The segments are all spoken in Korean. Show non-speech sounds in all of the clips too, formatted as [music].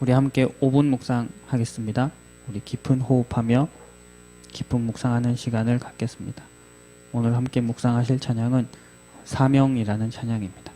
우리 함께 5분 묵상하겠습니다. 우리 깊은 호흡하며 깊은 묵상하는 시간을 갖겠습니다. 오늘 함께 묵상하실 찬양은 사명이라는 찬양입니다.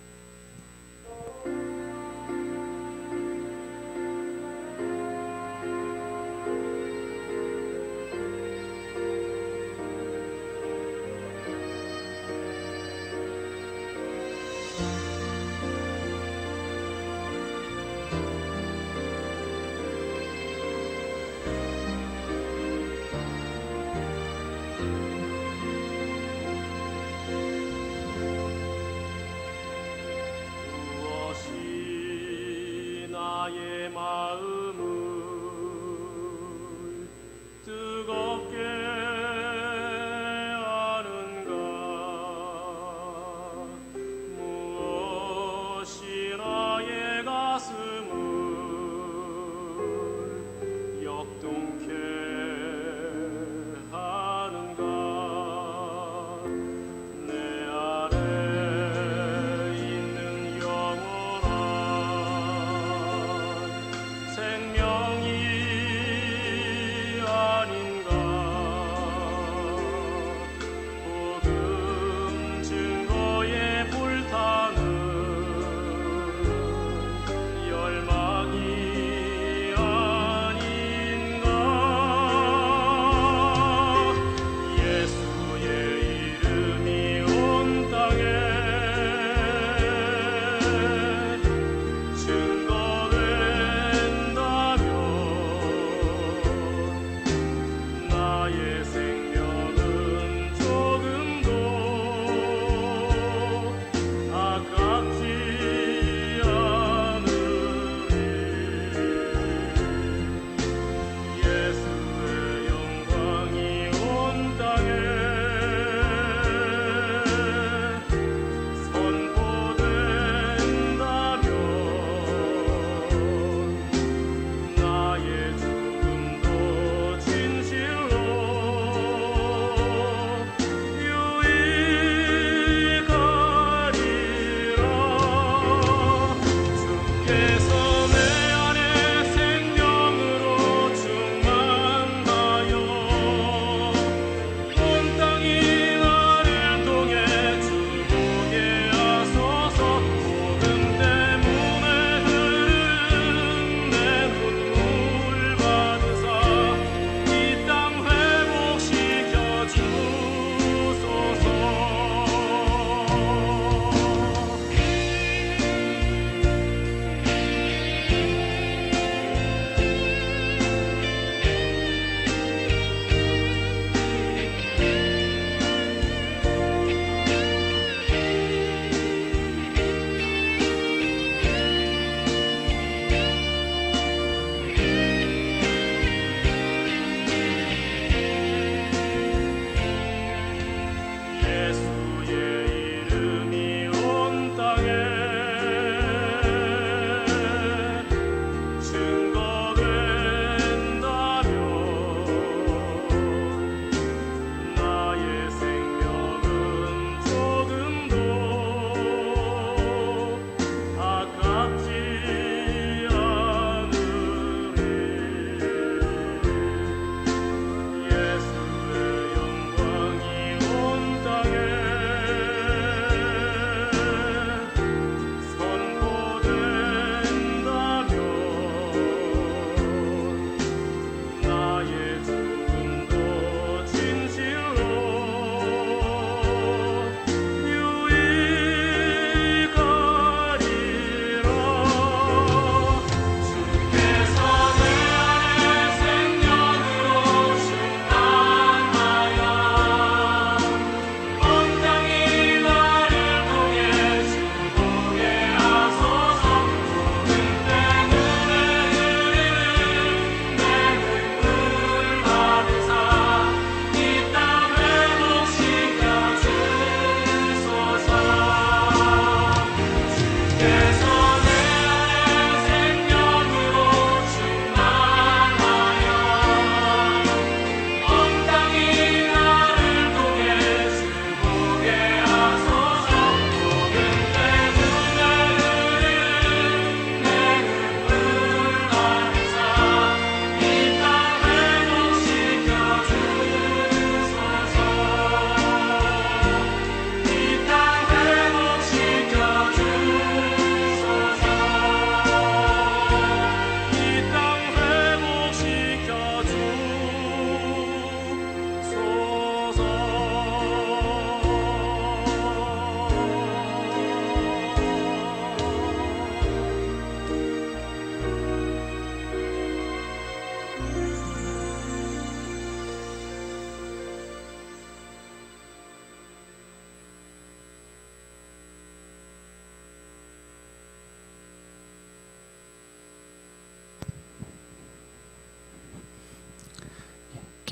ye ma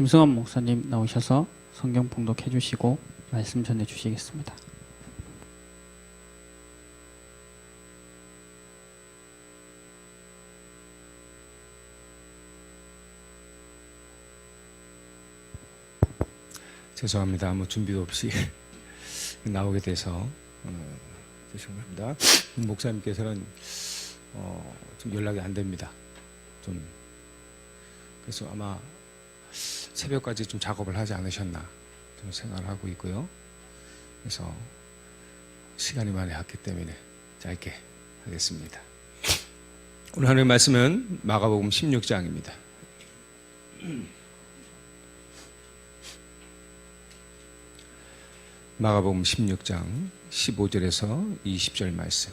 김승원 목사님 나오셔서 성경 봉독해 주시고 말씀 전해 주시겠습니다. 죄송합니다. 아무 준비도 없이 [laughs] 나오게 돼서 어, 죄송합니다. 목사님께서는 어, 좀 연락이 안 됩니다. 좀 그래서 아마 새벽까지 좀 작업을 하지 않으셨나 좀 생각을 하고 있고요. 그래서 시간이 많이 갔기 때문에 짧게 하겠습니다. 오늘 하는 말씀은 마가복음 16장입니다. 마가복음 16장 15절에서 20절 말씀.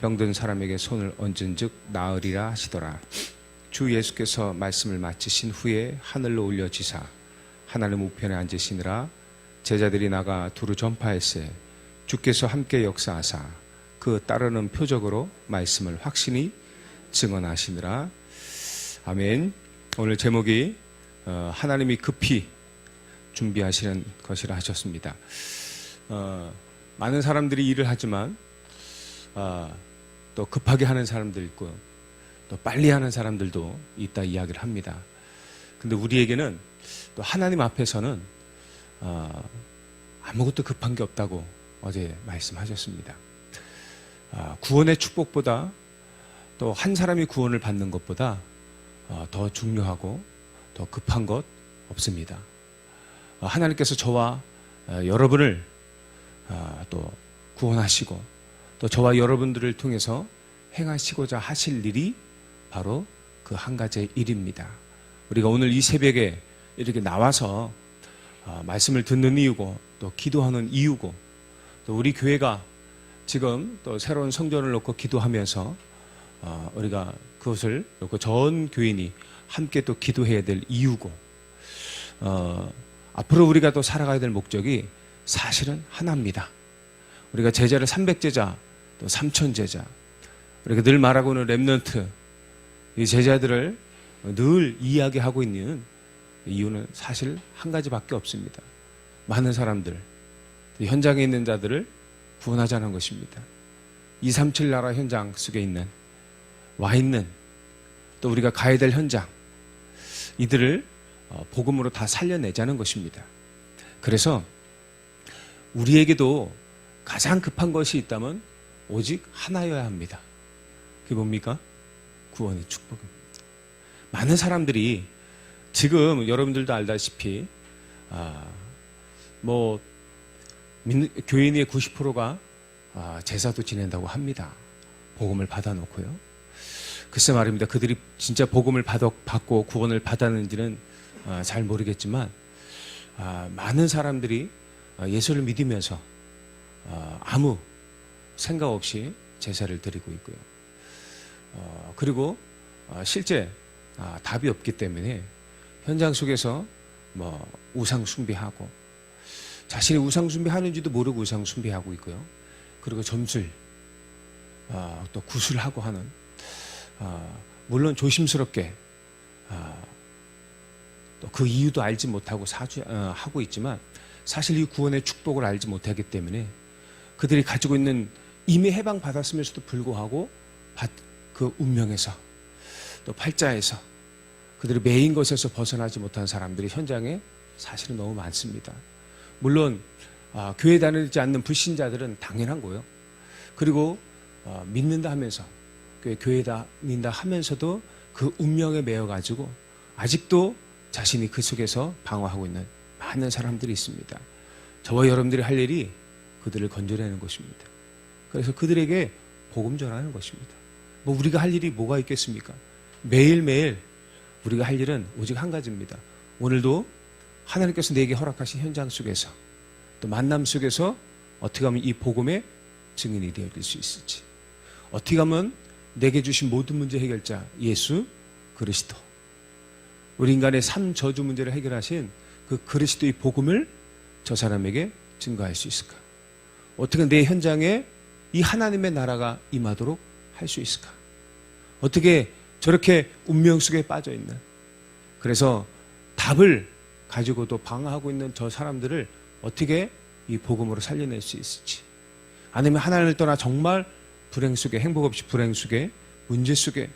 병든 사람에게 손을 얹은즉 나으리라 하시더라. 주 예수께서 말씀을 마치신 후에 하늘로 올려지사 하나님 우편에 앉으시니라 제자들이 나가 두루 전파했세 주께서 함께 역사하사 그 따르는 표적으로 말씀을 확신히 증언하시니라 아멘. 오늘 제목이 어, 하나님이 급히 준비하시는 것이라 하셨습니다. 어, 많은 사람들이 일을 하지만 어, 또 급하게 하는 사람들 있고 또 빨리 하는 사람들도 있다 이야기를 합니다. 근데 우리에게는 또 하나님 앞에서는 어, 아무것도 급한 게 없다고 어제 말씀하셨습니다. 아, 구원의 축복보다 또 한 사람이 구원을 받는 것보다 어, 더 중요하고 더 급한 것 없습니다. 어, 하나님께서 저와 어, 여러분을 어, 또 구원하시고 또 저와 여러분들을 통해서 행하시고자 하실 일이 바로 그 한 가지의 일입니다. 우리가 오늘 이 새벽에 이렇게 나와서 어, 말씀을 듣는 이유고 또 기도하는 이유고 또 우리 교회가 지금 또 새로운 성전을 놓고 기도하면서 어, 우리가 그것을 놓고 전 교인이 함께 또 기도해야 될 이유고 어, 앞으로 우리가 또 살아가야 될 목적이 사실은 하나입니다. 우리가 제자를 300제자 또 3000제자 우리가 늘 말하고는 랩넌트 이 제자들을 늘 이야기하고 있는 이유는 사실 한 가지밖에 없습니다. 많은 사람들 현장에 있는 자들을 구원하자는 것입니다. 237 나라 현장 속에 있는 와 있는 또 우리가 가야 될 현장 이들을 어, 복음으로 다 살려내자는 것입니다. 그래서 우리에게도 가장 급한 것이 있다면 오직 하나여야 합니다. 그게 뭡니까? 구원의 축복입니다. 많은 사람들이 지금 여러분들도 알다시피 아, 뭐 교인의 90%가 아, 제사도 지낸다고 합니다. 복음을 받아놓고요. 글쎄 말입니다. 그들이 진짜 복음을 받아, 받고 구원을 받았는지는 아, 잘 모르겠지만 아, 많은 사람들이 아, 예수를 믿으면서 아, 아무 생각 없이 제사를 드리고 있고요. 어, 그리고 어, 실제 아, 답이 없기 때문에 현장 속에서 뭐 우상 숭배하고 자신이 우상 숭배하는지도 모르고 우상 숭배하고 있고요. 그리고 점술 아, 또 구술하고 하는 아, 물론 조심스럽게 또그 이유도 알지 못하고 사주 어, 하고 있지만 사실 이 구원의 축복을 알지 못하기 때문에 그들이 가지고 있는 이미 해방 받았음에도 불구하고 받- 그 운명에서 또 팔자에서 그들이 매인 것에서 벗어나지 못한 사람들이 현장에 사실은 너무 많습니다. 물론 아, 교회 다니지 않는 불신자들은 당연한 거예요. 그리고 어, 믿는다 하면서 교회 다닌다 하면서도 그 운명에 매여 가지고 아직도 자신이 그 속에서 방어하고 있는 많은 사람들이 있습니다. 저와 여러분들이 할 일이 그들을 건져내는 것입니다. 그래서 그들에게 복음 전하는 것입니다. 뭐 우리가 할 일이 뭐가 있겠습니까? 매일매일 우리가 할 일은 오직 한 가지입니다. 오늘도 하나님께서 내게 허락하신 현장 속에서 또 만남 속에서 어떻게 하면 이 복음의 증인이 되어질 수 있을지 어떻게 하면 내게 주신 모든 문제 해결자 예수 그리스도 우리 인간의 삶 저주 문제를 해결하신 그 그리스도의 복음을 저 사람에게 증거할 수 있을까? 어떻게 내 현장에 이 하나님의 나라가 임하도록 할 수 있을까? 어떻게 저렇게 운명 속에 빠져 있는 그래서 답을 가지고도 방황하고 있는 저 사람들을 어떻게 이 복음으로 살려낼 수 있을지. 아니면 하나님을 떠나 정말 불행 속에 행복 없이 불행 속에 문제 속에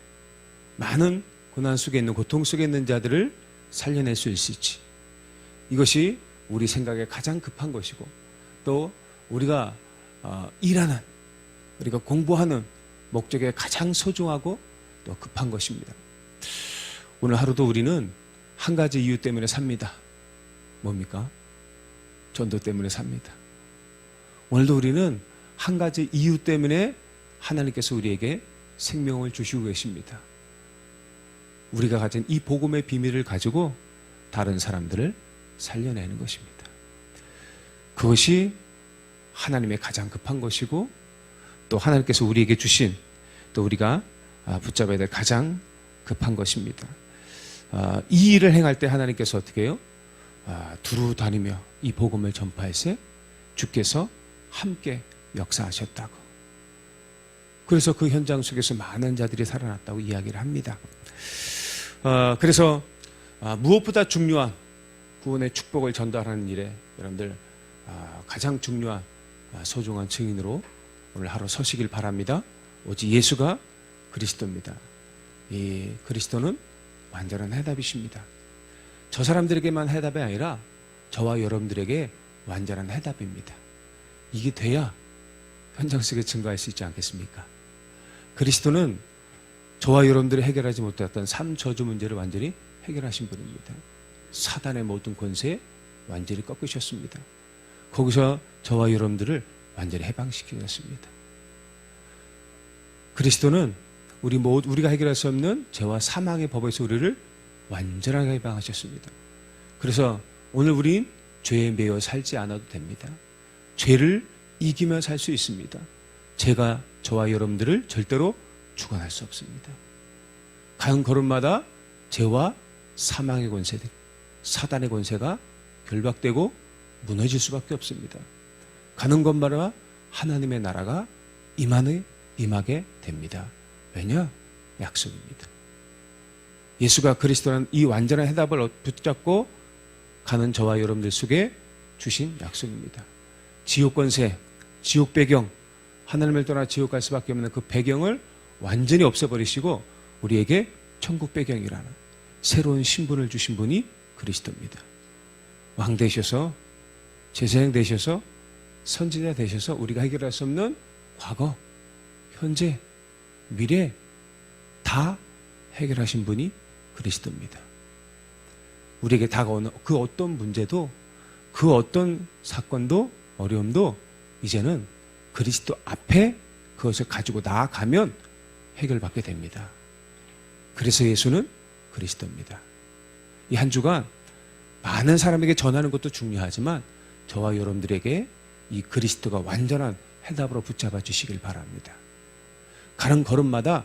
많은 고난 속에 있는 고통 속에 있는 자들을 살려낼 수 있을지. 이것이 우리 생각에 가장 급한 것이고 또 우리가 어, 일하는 우리가 공부하는 목적에 가장 소중하고 또 급한 것입니다. 오늘 하루도 우리는 한 가지 이유 때문에 삽니다. 뭡니까? 전도 때문에 삽니다. 오늘도 우리는 한 가지 이유 때문에 하나님께서 우리에게 생명을 주시고 계십니다. 우리가 가진 이 복음의 비밀을 가지고 다른 사람들을 살려내는 것입니다. 그것이 하나님의 가장 급한 것이고 또 하나님께서 우리에게 주신 또 우리가 아, 붙잡아야 될 가장 급한 것입니다. 아, 이 일을 행할 때 하나님께서 어떻게 해요? 아, 두루 다니며 이 복음을 전파할세 주께서 함께 역사하셨다고. 그래서 그 현장 속에서 많은 자들이 살아났다고 이야기를 합니다. 어, 그래서 아, 무엇보다 중요한 구원의 축복을 전달하는 일에 여러분들 아, 가장 중요한 아, 소중한 증인으로 오늘 하루 서시길 바랍니다. 오직 예수가 그리스도입니다. 이 그리스도는 완전한 해답이십니다. 저 사람들에게만 해답이 아니라 저와 여러분들에게 완전한 해답입니다. 이게 돼야 현장 속에 증거할 수 있지 않겠습니까? 그리스도는 저와 여러분들이 해결하지 못했던 삶 저주 문제를 완전히 해결하신 분입니다. 사단의 모든 권세 완전히 꺾으셨습니다. 거기서 저와 여러분들을 완전히 해방시키셨습니다. 그리스도는 우리 모 우리가 해결할 수 없는 죄와 사망의 법에서 우리를 완전하게 해방하셨습니다. 그래서 오늘 우린 죄에 매여 살지 않아도 됩니다. 죄를 이기며 살 수 있습니다. 제가 저와 여러분들을 절대로 주관할 수 없습니다. 가는 걸음마다 죄와 사망의 권세들, 사단의 권세가 결박되고 무너질 수밖에 없습니다. 가는 것마다 하나님의 나라가 임하는 임하게 됩니다. 왜냐? 약속입니다. 예수가 그리스도라는 이 완전한 해답을 붙잡고 가는 저와 여러분들 속에 주신 약속입니다. 지옥 권세, 지옥 배경, 하나님을 떠나 지옥 갈 수밖에 없는 그 배경을 완전히 없애버리시고 우리에게 천국 배경이라는 새로운 신분을 주신 분이 그리스도입니다. 왕 되셔서 제사장 되셔서 선지자 되셔서 우리가 해결할 수 없는 과거, 현재, 미래 다 해결하신 분이 그리스도입니다. 우리에게 다가오는 그 어떤 문제도 그 어떤 사건도 어려움도 이제는 그리스도 앞에 그것을 가지고 나아가면 해결받게 됩니다. 그래서 예수는 그리스도입니다. 이 한 주간 많은 사람에게 전하는 것도 중요하지만 저와 여러분들에게 이 그리스도가 완전한 해답으로 붙잡아 주시길 바랍니다. 가는 걸음마다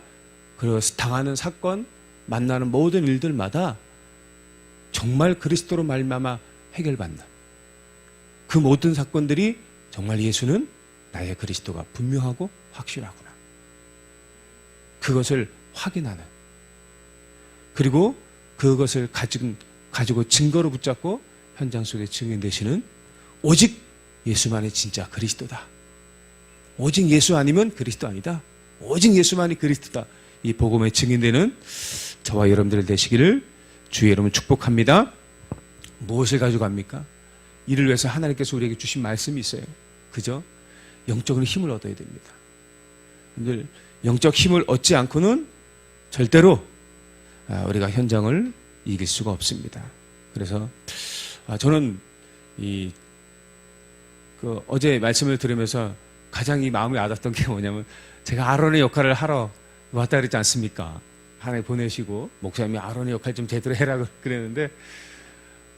그 당하는 사건, 만나는 모든 일들마다 정말 그리스도로 말미암아 해결받는 그 모든 사건들이 정말 예수는 나의 그리스도가 분명하고 확실하구나. 그것을 확인하는 그리고 그것을 가지고, 가지고 증거로 붙잡고 현장 속에 증인 되시는 오직 예수만이 진짜 그리스도다. 오직 예수 아니면 그리스도 아니다. 오직 예수만이 그리스도다. 이 복음의 증인되는 저와 여러분들 되시기를 주의 이름을 축복합니다. 무엇을 가지고 갑니까? 이를 위해서 하나님께서 우리에게 주신 말씀이 있어요. 그죠? 영적으로 힘을 얻어야 됩니다. 여러분들 영적 힘을 얻지 않고는 절대로 아, 우리가 현장을 이길 수가 없습니다. 그래서 아, 저는 이 그 어제 말씀을 들으면서 가장 이 마음이 와닿았던 게 뭐냐면 제가 아론의 역할을 하러 왔다 그랬지 않습니까? 하나님 보내시고 목사님이 아론의 역할 좀 제대로 해라 [laughs] 그랬는데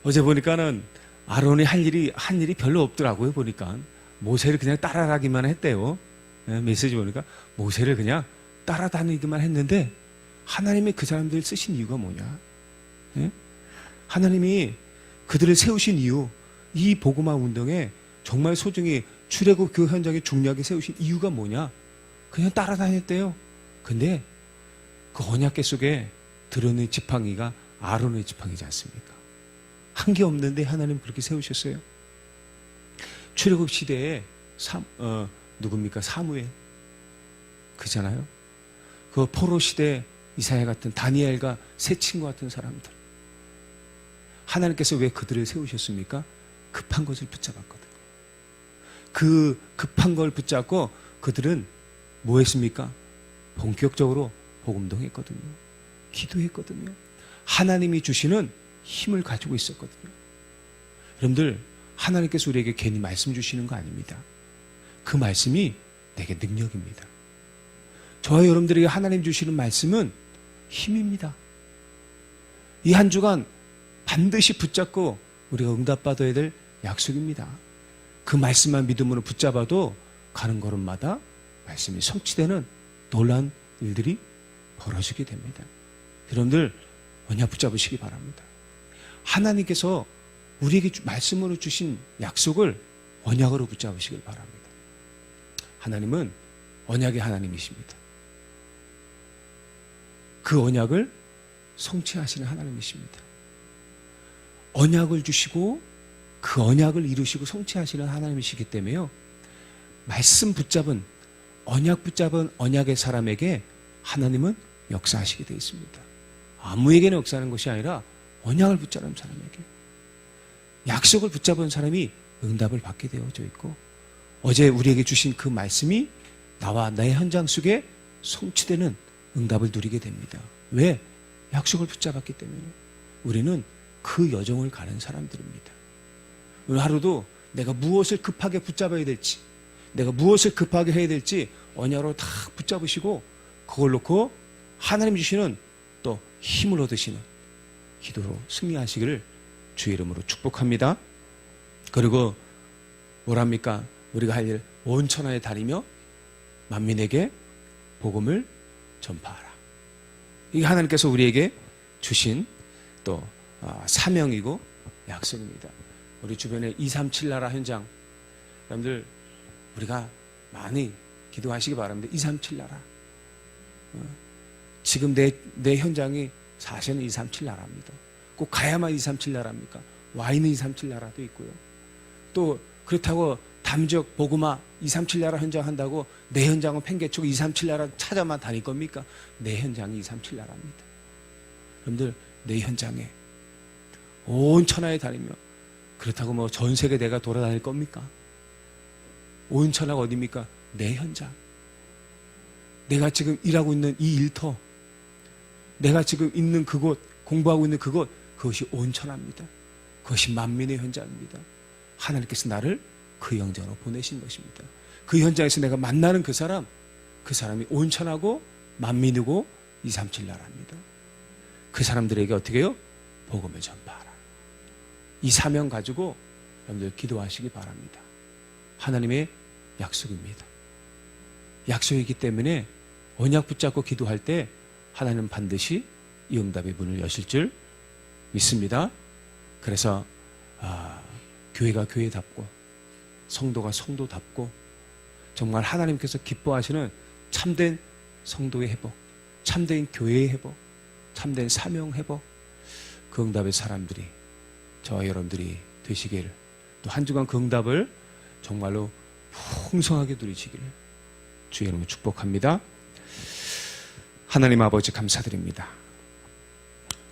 어제 보니까는 아론이 할 일이 한 일이 별로 없더라고요 보니까 모세를 그냥 따라가기만 했대요. 예, 메시지 보니까 모세를 그냥 따라다니기만 했는데 하나님이 그 사람들 쓰신 이유가 뭐냐? 예? 하나님이 그들을 세우신 이유, 이 보고마 운동에 정말 소중히 출애굽 그 현장에 중요하게 세우신 이유가 뭐냐? 그냥 따라다녔대요. 근데 그 언약계 속에 드러낸 지팡이가 아론의 지팡이지 않습니까? 한 게 없는데 하나님 그렇게 세우셨어요. 출애굽 시대에 사, 어, 누굽니까? 사무엘 그잖아요. 그 포로 시대 이사야 같은 다니엘과 새 친구 같은 사람들. 하나님께서 왜 그들을 세우셨습니까? 급한 것을 붙잡았거든요. 그 급한 걸 붙잡고 그들은 뭐 했습니까? 본격적으로 복음동했거든요. 기도했거든요. 하나님이 주시는 힘을 가지고 있었거든요. 여러분들, 하나님께서 우리에게 괜히 말씀 주시는 거 아닙니다. 그 말씀이 내게 능력입니다. 저와 여러분들에게 하나님 주시는 말씀은 힘입니다. 이 한 주간 반드시 붙잡고 우리가 응답받아야 될 약속입니다. 그 말씀만 믿음으로 붙잡아도 가는 걸음마다 말씀이 성취되는 놀란 일들이 벌어지게 됩니다. 여러분들 언약 붙잡으시기 바랍니다. 하나님께서 우리에게 주- 말씀으로 주신 약속을 언약으로 붙잡으시길 바랍니다. 하나님은 언약의 하나님이십니다. 그 언약을 성취하시는 하나님이십니다. 언약을 주시고 그 언약을 이루시고 성취하시는 하나님이시기 때문에요. 말씀 붙잡은 언약 붙잡은 언약의 사람에게 하나님은 역사하시게 되어 있습니다. 아무에게나 역사하는 것이 아니라 언약을 붙잡은 사람에게 약속을 붙잡은 사람이 응답을 받게 되어져 있고 어제 우리에게 주신 그 말씀이 나와 나의 현장 속에 성취되는 응답을 누리게 됩니다. 왜? 약속을 붙잡았기 때문에 우리는 그 여정을 가는 사람들입니다. 오늘 하루도 내가 무엇을 급하게 붙잡아야 될지, 내가 무엇을 급하게 해야 될지 언야로 다 붙잡으시고 그걸 놓고 하나님 주시는 또 힘을 얻으시는 기도로 승리하시기를 주의 이름으로 축복합니다. 그리고 뭐랍니까? 우리가 할 일 온 천하에 다니며 만민에게 복음을 전파하라. 이게 하나님께서 우리에게 주신 또 아, 사명이고 약속입니다. 우리 주변에 237 나라 현장 여러분들 우리가 많이 기도하시기 바랍니다. 237 나라. 어, 지금 내, 내 현장이 사실은 237 나라입니다. 꼭 가야만 237 나라입니까? 와 있는 237 나라도 있고요. 또 그렇다고 담적 보그마 237 나라 현장 한다고 내 현장은 팽개치고 237 나라 찾아만 다닐 겁니까? 내 현장이 237 나라입니다. 여러분들 내 현장에 온 천하에 다니며 그렇다고 뭐 전 세계 내가 돌아다닐 겁니까? 온 천하가 어디입니까? 내 현장. 내가 지금 일하고 있는 이 일터, 내가 지금 있는 그곳, 공부하고 있는 그곳, 그것이 온 천하입니다. 그것이 만민의 현장입니다. 하나님께서 나를 그 현장으로 보내신 것입니다. 그 현장에서 내가 만나는 그 사람, 그 사람이 온 천하고 만민이고 237 나라입니다. 그 사람들에게 어떻게 해요? 복음을 전파하라. 이 사명 가지고 여러분들 기도하시기 바랍니다. 하나님의 약속입니다. 약속이기 때문에 언약 붙잡고 기도할 때 하나님은 반드시 이 응답의 문을 여실 줄 믿습니다. 그래서 아, 교회가 교회답고 성도가 성도답고 정말 하나님께서 기뻐하시는 참된 성도의 회복, 참된 교회의 회복, 참된 사명 회복, 그 응답의 사람들이 저와 여러분들이 되시길 또 한 주간 그 응답을 정말로 풍성하게 누리시기를 주의 이름으로 축복합니다. 하나님 아버지 감사드립니다.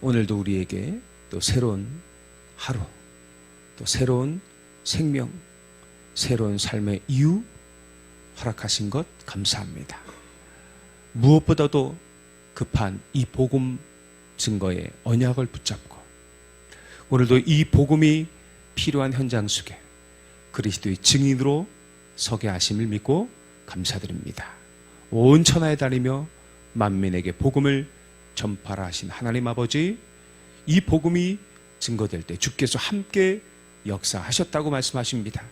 오늘도 우리에게 또 새로운 하루, 또 새로운 생명, 새로운 삶의 이유 허락하신 것 감사합니다. 무엇보다도 급한 이 복음 증거의 언약을 붙잡고 오늘도 이 복음이 필요한 현장 속에 그리스도의 증인으로 서게 하심을 믿고 감사드립니다. 온 천하에 다니며 만민에게 복음을 전파라 하신 하나님 아버지 이 복음이 증거될 때 주께서 함께 역사하셨다고 말씀하십니다.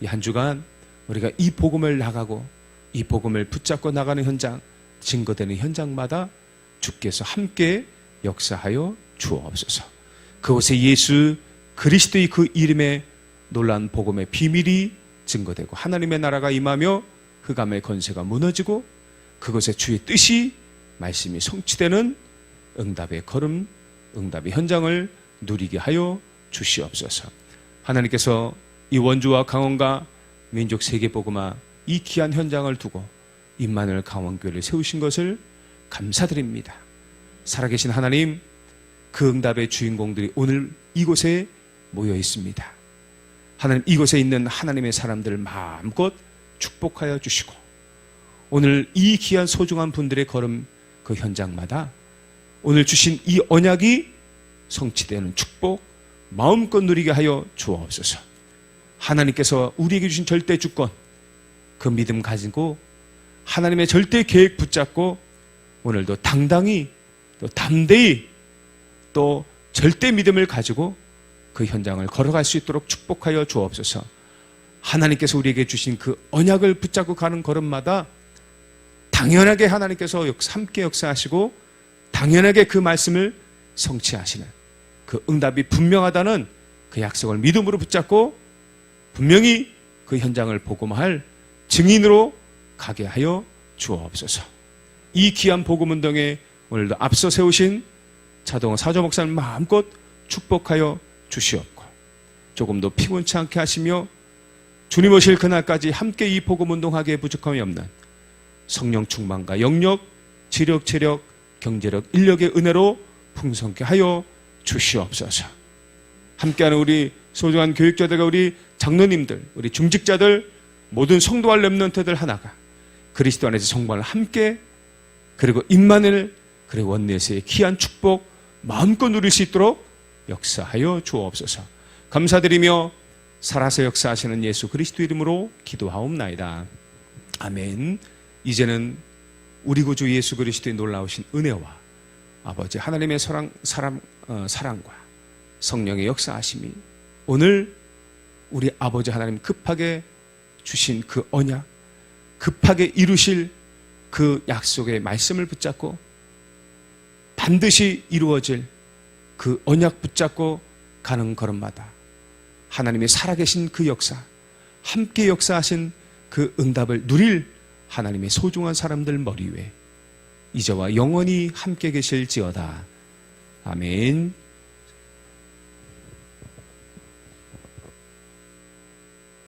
이 한 주간 우리가 이 복음을 나가고 이 복음을 붙잡고 나가는 현장, 증거되는 현장마다 주께서 함께 역사하여 주옵소서. 그곳에 예수 그리스도의 그 이름에 놀란 복음의 비밀이 증거되고 하나님의 나라가 임하며 흑암의 건세가 무너지고 그것에 주의 뜻이 말씀이 성취되는 응답의 걸음, 응답의 현장을 누리게 하여 주시옵소서. 하나님께서 이 원주와 강원과 민족 세계 복음화 이 귀한 현장을 두고 임마누엘 강원교회를 세우신 것을 감사드립니다. 살아계신 하나님, 그 응답의 주인공들이 오늘 이곳에 모여 있습니다. 하나님 이곳에 있는 하나님의 사람들을 마음껏 축복하여 주시고 오늘 이 귀한 소중한 분들의 걸음 그 현장마다 오늘 주신 이 언약이 성취되는 축복 마음껏 누리게 하여 주옵소서. 하나님께서 우리에게 주신 절대 주권 그 믿음 가지고 하나님의 절대 계획 붙잡고 오늘도 당당히 또 담대히 또 절대 믿음을 가지고 그 현장을 걸어갈 수 있도록 축복하여 주옵소서. 하나님께서 우리에게 주신 그 언약을 붙잡고 가는 걸음마다 당연하게 하나님께서 역- 함께 역사하시고 당연하게 그 말씀을 성취하시는 그 응답이 분명하다는 그 약속을 믿음으로 붙잡고 분명히 그 현장을 복음할 증인으로 가게 하여 주옵소서. 이 귀한 복음 운동에 오늘도 앞서 세우신 차동호 사조 목사님 마음껏 축복하여 주시옵고 조금 더 피곤치 않게 하시며 주님 오실 그날까지 함께 이 복음 운동하기에 부족함이 없는 성령 충만과 영력, 지력, 체력, 경제력, 인력의 은혜로 풍성케 하여 주시옵소서. 함께하는 우리 소중한 교육자들과 우리 장로님들, 우리 중직자들, 모든 성도와 렘넌트들 하나가 그리스도 안에서 성관을 함께 그리고 임만을 그리고 원내에서의 귀한 축복 마음껏 누릴 수 있도록 역사하여 주옵소서. 감사드리며 살아서 역사하시는 예수 그리스도 이름으로 기도하옵나이다. 아멘. 이제는 우리 구주 예수 그리스도의 놀라우신 은혜와 아버지 하나님의 사랑, 사랑, 어, 사랑과 성령의 역사하심이 오늘 우리 아버지 하나님 급하게 주신 그 언약, 급하게 이루실 그 약속의 말씀을 붙잡고 반드시 이루어질 그 언약 붙잡고 가는 걸음마다 하나님이 살아계신 그 역사, 함께 역사하신 그 응답을 누릴 하나님의 소중한 사람들 머리 위에 이제와 영원히 함께 계실지어다. 아멘.